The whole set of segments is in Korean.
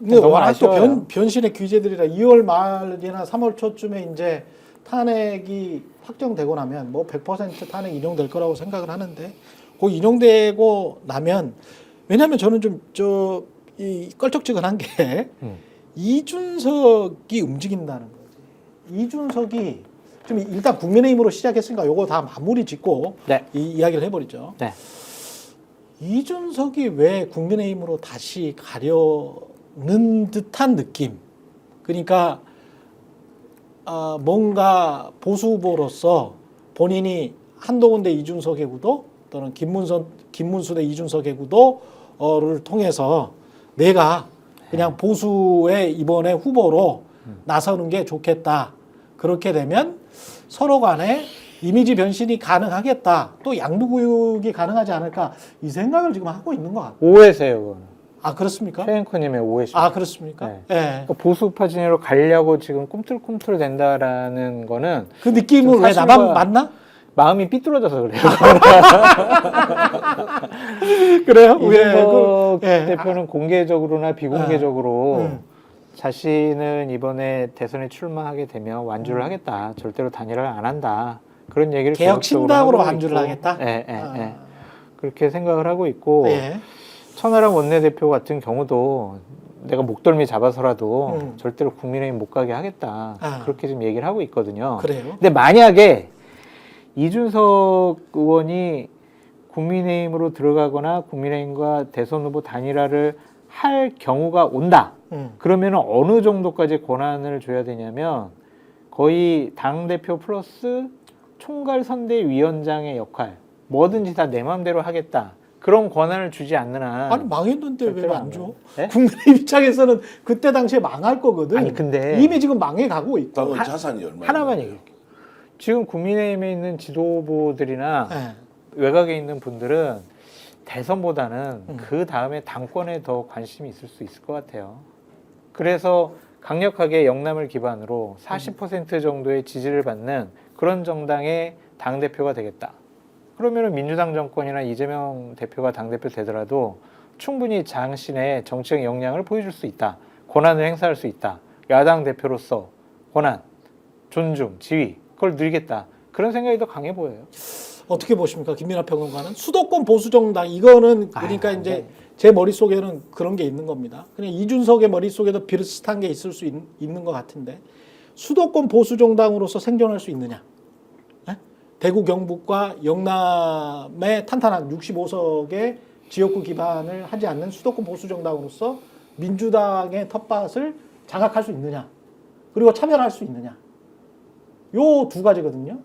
근데 너무 워낙 또. 변, 변신의 규제들이라 2월 말이나 3월 초쯤에 이제 탄핵이 확정되고 나면 뭐 100% 탄핵 인용될 거라고 생각을 하는데 그 인용되고 나면 왜냐하면 저는 좀 저 이 껄쩍지근한 게 음. 이준석이 움직인다는 거지. 이준석이 좀 일단 국민의힘으로 시작했으니까 요거 다 마무리 짓고 네. 이 이야기를 해버리죠. 네. 이준석이 왜 국민의힘으로 다시 가려 는 듯한 느낌. 그러니까 아, 뭔가 보수 후보로서 본인이 한동훈 대 이준석의 구도 또는 김문선 김문수 대 이준석의 구도를 통해서 내가 그냥 보수의 이번에 후보로 나서는 게 좋겠다. 그렇게 되면 서로 간에 이미지 변신이 가능하겠다. 또 양부구육이 가능하지 않을까. 이 생각을 지금 하고 있는 것 같아요. 오해세요, 그거는. 아, 그렇습니까? 최앵커님의 오해십니다. 아, 그렇습니까? 네. 예. 그러니까 보수파 진영으로 가려고 지금 꿈틀꿈틀 된다라는 거는 그 느낌을 왜 사실과- 나만 맞나? 마음이 삐뚤어져서 그래요. 그래요? 이준석 그, 예. 대표는 공개적으로나 비공개적으로 음. 자신은 이번에 대선에 출마하게 되면 완주를 하겠다. 절대로 단일화를 안 한다. 그런 얘기를 개혁 신당으로 있고, 하겠다? 예, 예, 아. 예. 그렇게 생각을 하고 있고 예. 천하람 원내대표 같은 경우도 내가 목덜미 잡아서라도 음. 절대로 국민의힘 못 가게 하겠다. 아. 그렇게 좀 얘기를 하고 있거든요. 그래요. 근데 만약에 이준석 의원이 국민의힘으로 들어가거나 국민의힘과 대선 후보 단일화를 할 경우가 온다. 음. 그러면 어느 정도까지 권한을 줘야 되냐면 거의 당 대표 플러스 총괄 선대위원장의 역할 뭐든지 다 내 마음대로 하겠다. 그런 권한을 주지 않는 한 아니 망했는데 왜 절대로 안 안 줘? 예? 국민의힘 입장에서는 그때 당시에 망할 거거든. 아니 근데 이미 지금 망해 가고 있고. 당은 하- 자산이 얼마? 하나만 얘기할게요. 지금 국민의힘에 있는 지도부들이나 예. 외곽에 있는 분들은 대선보다는 음. 그 다음에 당권에 더 관심이 있을 수 있을 것 같아요. 그래서 강력하게 영남을 기반으로 40% 정도의 지지를 받는 그런 정당의 당 대표가 되겠다. 그러면은 민주당 정권이나 이재명 대표가 당 대표 되더라도 충분히 장신의 정치적 역량을 보여줄 수 있다. 권한을 행사할 수 있다. 야당 대표로서 권한, 존중, 지위 그걸 누리겠다. 그런 생각이 더 강해 보여요. 어떻게 보십니까, 김민하 평론가는 수도권 보수 정당 이거는 그러니까 아유, 이제 네. 제 머릿 속에는 그런 게 있는 겁니다. 그냥 이준석의 머릿 속에도 비슷한 게 있을 수 있, 있는 것 같은데 수도권 보수 정당으로서 생존할 수 있느냐? 예? 대구 경북과 영남의 탄탄한 65석의 지역구 기반을 하지 않는 수도권 보수 정당으로서 민주당의 텃밭을 장악할 수 있느냐? 그리고 차별할 수 있느냐? 요 두 가지거든요.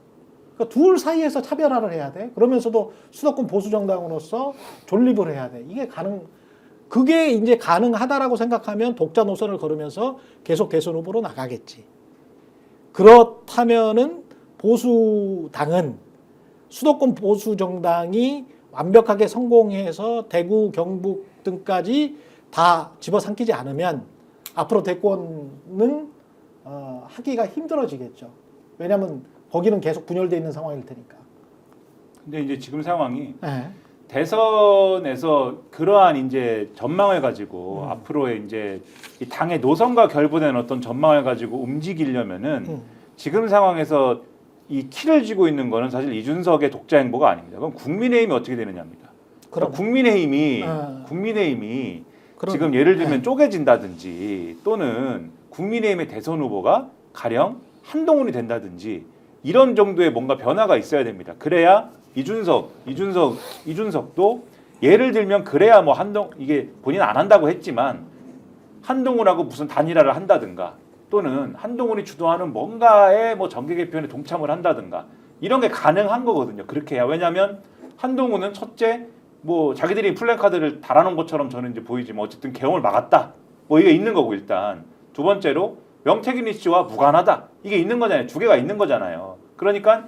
그러니까 둘 사이에서 차별화를 해야 돼. 그러면서도 수도권 보수 정당으로서 존립을 해야 돼. 이게 가능. 그게 이제 가능하다라고 생각하면 독자 노선을 걸으면서 계속 대선 후보로 나가겠지. 그렇다면은 보수당은 수도권 보수 정당이 완벽하게 성공해서 대구, 경북 등까지 다 집어삼키지 않으면 앞으로 대권은 어, 하기가 힘들어지겠죠. 왜냐하면 거기는 계속 분열돼 있는 상황일 테니까. 근데 이제 지금 상황이 네. 대선에서 그러한 이제 전망을 가지고 음. 앞으로의 이제 이 당의 노선과 결부된 어떤 전망을 가지고 움직이려면은 음. 지금 상황에서 이 키를 쥐고 있는 거는 사실 이준석의 독자 행보가 아닙니다. 그럼 국민의힘이 어떻게 되느냐입니다. 그럼 그러니까 국민의힘이 아. 국민의힘이 그럼- 지금 예를 들면 네. 쪼개진다든지 또는 국민의힘의 대선 후보가 가령 한동훈이 된다든지 이런 정도의 뭔가 변화가 있어야 됩니다. 그래야 이준석, 이준석, 이준석도 예를 들면 그래야 뭐 한동 이게 본인 안 한다고 했지만 한동훈하고 무슨 단일화를 한다든가 또는 한동훈이 주도하는 뭔가의 뭐 정계 개편에 동참을 한다든가 이런 게 가능한 거거든요. 그렇게 해야 왜냐하면 한동훈은 첫째 뭐 자기들이 플랜카드를 달아놓은 것처럼 저는 이제 보이지만 어쨌든 개엄을 막았다. 뭐 이게 있는 거고 일단 두 번째로 명태균 이슈와 무관하다. 이게 있는 거잖아요. 두 개가 있는 거잖아요. 그러니까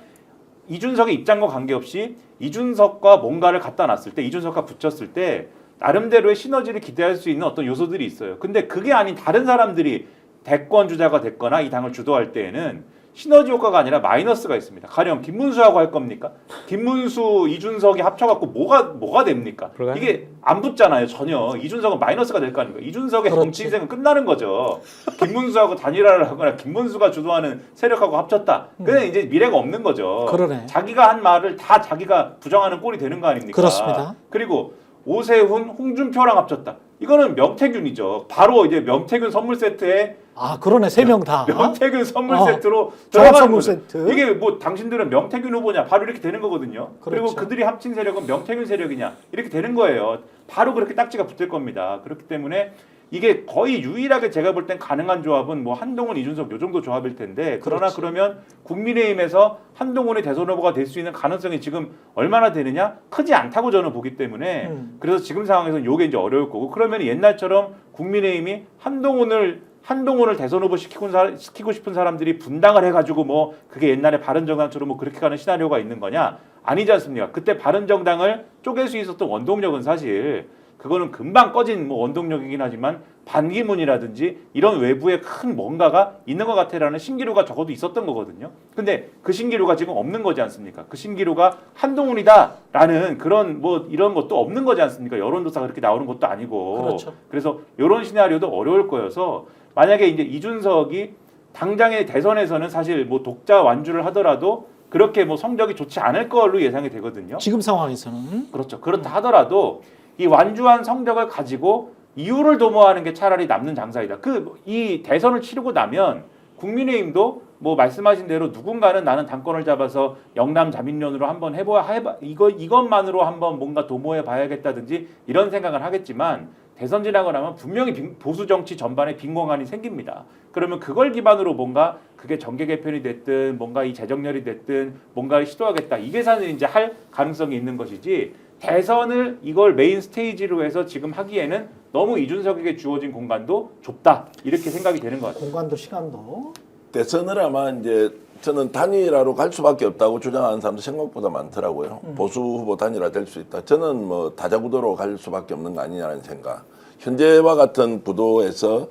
이준석의 입장과 관계없이 이준석과 뭔가를 갖다 놨을 때 이준석과 붙였을 때 나름대로의 시너지를 기대할 수 있는 어떤 요소들이 있어요. 근데 그게 아닌 다른 사람들이 대권 주자가 됐거나 이 당을 주도할 때에는 시너지 효과가 아니라 마이너스가 있습니다. 가령 김문수하고 할 겁니까? 김문수, 이준석이 합쳐갖고 뭐가 뭐가 됩니까? 불가능. 이게 안 붙잖아요 전혀. 이준석은 마이너스가 될 거 아닙니까? 이준석의 그렇지. 정치 인생은 끝나는 거죠. 김문수하고 단일화를 하거나 김문수가 주도하는 세력하고 합쳤다. 그냥 이제 미래가 없는 거죠. 음. 그러네. 자기가 한 말을 다 자기가 부정하는 꼴이 되는 거 아닙니까? 그렇습니다. 그리고 오세훈, 홍준표랑 합쳤다. 이거는 명태균이죠. 바로 이제 명태균 선물 세트에 아 그러네 세 명 다. 명태균 선물 어. 세트로 들어가는 선물 거죠. 세트. 이게 뭐 당신들은 명태균 후보냐 바로 이렇게 되는 거거든요. 그리고 그렇죠. 그들이 합친 세력은 명태균 세력이냐 이렇게 되는 거예요. 바로 그렇게 딱지가 붙을 겁니다. 그렇기 때문에 이게 거의 유일하게 제가 볼 땐 가능한 조합은 뭐 한동훈, 이준석 요 정도 조합일 텐데 그러나 그렇지. 그러면 국민의힘에서 한동훈이 대선 후보가 될 수 있는 가능성이 지금 얼마나 되느냐 크지 않다고 저는 보기 때문에 음. 그래서 지금 상황에서는 요게 이제 어려울 거고 그러면 옛날처럼 국민의힘이 한동훈을 한동훈을 대선 후보 시키고, 사- 시키고 싶은 사람들이 분당을 해가지고 뭐 그게 옛날에 바른정당처럼 뭐 그렇게 가는 시나리오가 있는 거냐 아니지 않습니까? 그때 바른정당을 쪼갤 수 있었던 원동력은 사실 그거는 금방 꺼진 뭐 원동력이긴 하지만 반기문이라든지 이런 외부에 큰 뭔가가 있는 것 같아라는 신기루가 적어도 있었던 거거든요. 근데 그 신기루가 지금 없는 거지 않습니까? 그 신기루가 한동훈이다라는 그런 뭐 이런 것도 없는 거지 않습니까? 여론조사가 그렇게 나오는 것도 아니고. 그렇죠. 그래서 이런 시나리오도 어려울 거여서 만약에 이제 이준석이 당장의 대선에서는 사실 뭐 독자 완주를 하더라도 그렇게 뭐 성적이 좋지 않을 걸로 예상이 되거든요. 지금 상황에서는 그렇죠. 그렇다 하더라도 이 완주한 성적을 가지고 이유를 도모하는 게 차라리 남는 장사이다. 그 이 대선을 치르고 나면 국민의힘도 뭐 말씀하신 대로 누군가는 나는 당권을 잡아서 영남 자민련으로 한번 해보아 해봐 이거 이것만으로 한번 뭔가 도모해 봐야겠다든지 이런 생각을 하겠지만 대선 지나고 나면 분명히 빈- 보수 정치 전반에 빈 공간이 생깁니다. 그러면 그걸 기반으로 뭔가 그게 정계 개편이 됐든 뭔가 이 재정렬이 됐든 뭔가를 시도하겠다 이 계산을 이제 할 가능성이 있는 것이지 대선을 이걸 메인 스테이지로 해서 지금 하기에는 너무 이준석에게 주어진 공간도 좁다 이렇게 생각이 되는 것 같아요. 공간도 시간도 대선을 아마 이제 저는 단일화로 갈 수밖에 없다고 주장하는 사람도 생각보다 많더라고요. 보수 후보 단일화 될 수 있다. 저는 뭐 다자구도로 갈 수밖에 없는 거 아니냐는 생각. 현재와 같은 구도에서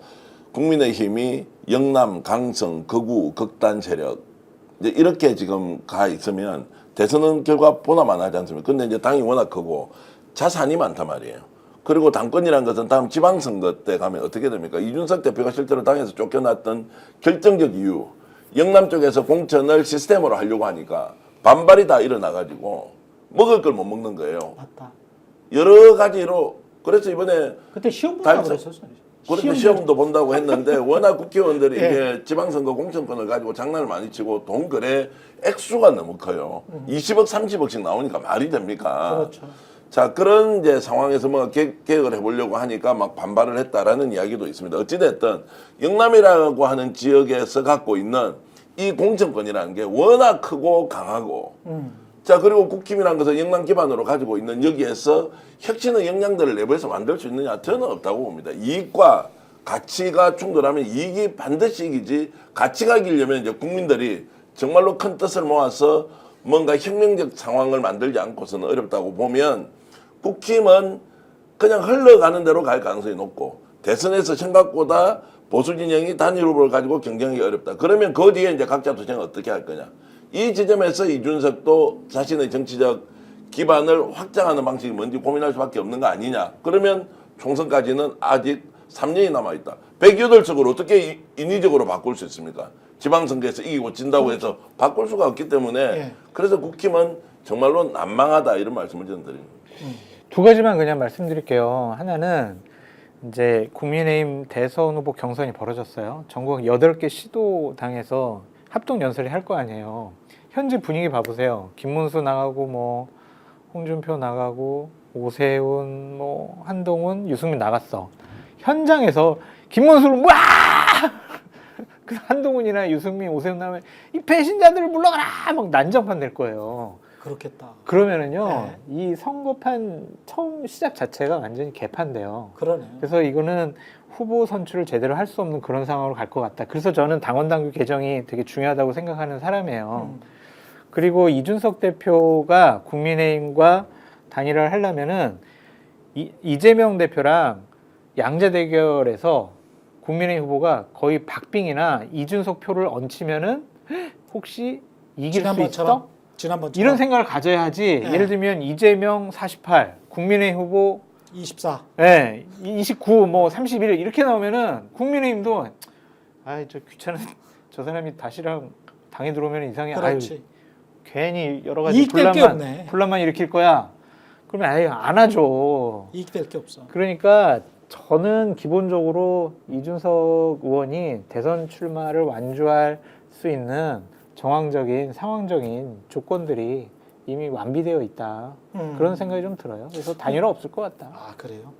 국민의힘이 영남, 강성, 극우, 극단 세력 이제 이렇게 지금 가 있으면 대선은 결과 보나만 하지 않습니까? 근데 이제 당이 워낙 크고 자산이 많단 말이에요. 그리고 당권이라는 것은 다음 지방선거 때 가면 어떻게 됩니까? 이준석 대표가 실제로 당에서 쫓겨났던 결정적 이유. 영남 쪽에서 공천을 시스템으로 하려고 하니까 반발이 다 일어나가지고 먹을 걸 못 먹는 거예요. 맞다. 여러 가지로 그래서 이번에 그때 시험 본다고 달성- 그랬었어요. 그렇게 시험도 본다고 했는데 워낙 국회의원들이 예. 이게 지방선거 공천권을 가지고 장난을 많이 치고 돈 거래 액수가 너무 커요. 20억, 30억씩 나오니까 말이 됩니까? 음. 그렇죠. 자 그런 이제 상황에서 뭐 개, 개혁을 해보려고 하니까 막 반발을 했다라는 이야기도 있습니다. 어찌됐든 영남이라고 하는 지역에서 갖고 있는 이 공천권이라는 게 워낙 크고 강하고 음. 자 그리고 국힘이라는 것은 영남 기반으로 가지고 있는 여기에서 혁신의 역량들을 내부에서 만들 수 있느냐 저는 없다고 봅니다. 이익과 가치가 충돌하면 이익이 반드시 이기지 가치가 이기려면 이제 국민들이 정말로 큰 뜻을 모아서 뭔가 혁명적 상황을 만들지 않고서는 어렵다고 보면 국힘은 그냥 흘러가는 대로 갈 가능성이 높고 대선에서 생각보다 보수 진영이 단일 후보를 가지고 경쟁하기 어렵다. 그러면 그 뒤에 이제 각자 투쟁을 어떻게 할 거냐. 이 지점에서 이준석도 자신의 정치적 기반을 확장하는 방식이 뭔지 고민할 수밖에 없는 거 아니냐. 그러면 총선까지는 아직 3년이 남아있다. 108석을 어떻게 이- 인위적으로 바꿀 수 있습니까? 지방선거에서 이기고 진다고 해서 바꿀 수가 없기 때문에 예. 그래서 국힘은 정말로 난망하다 이런 말씀을 저는 드립니다. 두 가지만 그냥 말씀드릴게요. 하나는 이제 국민의힘 대선 후보 경선이 벌어졌어요. 전국 8개 시도당에서 합동 연설을 할 거 아니에요. 현재 분위기 봐보세요. 김문수 나가고 뭐 홍준표 나가고 오세훈 뭐 한동훈 유승민 나갔어. 현장에서 김문수를 와! 그 한동훈이나 유승민, 오세훈 나면 이 배신자들을 물러가라 막 난장판 낼 거예요. 그렇겠다. 그러면은요 이 선거판 처음 시작 자체가 완전히 개판돼요. 그러네. 그래서 이거는 후보 선출을 제대로 할 수 없는 그런 상황으로 갈 것 같다. 그래서 저는 당원 당규 개정이 되게 중요하다고 생각하는 사람이에요. 음. 그리고 이준석 대표가 국민의힘과 단일화를 하려면은 이, 이재명 대표랑 양자 대결에서 국민의힘 후보가 거의 박빙이나 이준석 표를 얹히면은 혹시 이길 수 있어? 지난번처럼 이런 생각을 가져야지. 네. 예를 들면 이재명 48, 국민의힘 후보 24 예, 29, 뭐 31 이렇게 나오면은 국민의힘도 아이 저 귀찮은 저 사람이 다시랑 당에 들어오면 이상해. 아유 그렇지. 괜히 여러 가지 이익될 게 분란만 없네. 분란만 일으킬 거야. 그러면 아예 안 하죠. 이익될 게 없어. 그러니까 저는 기본적으로 이준석 의원이 대선 출마를 완주할 수 있는 정황적인 상황적인 조건들이 이미 완비되어 있다. 음. 그런 생각이 좀 들어요. 그래서 단일화 없을 것 같다. 아 그래요?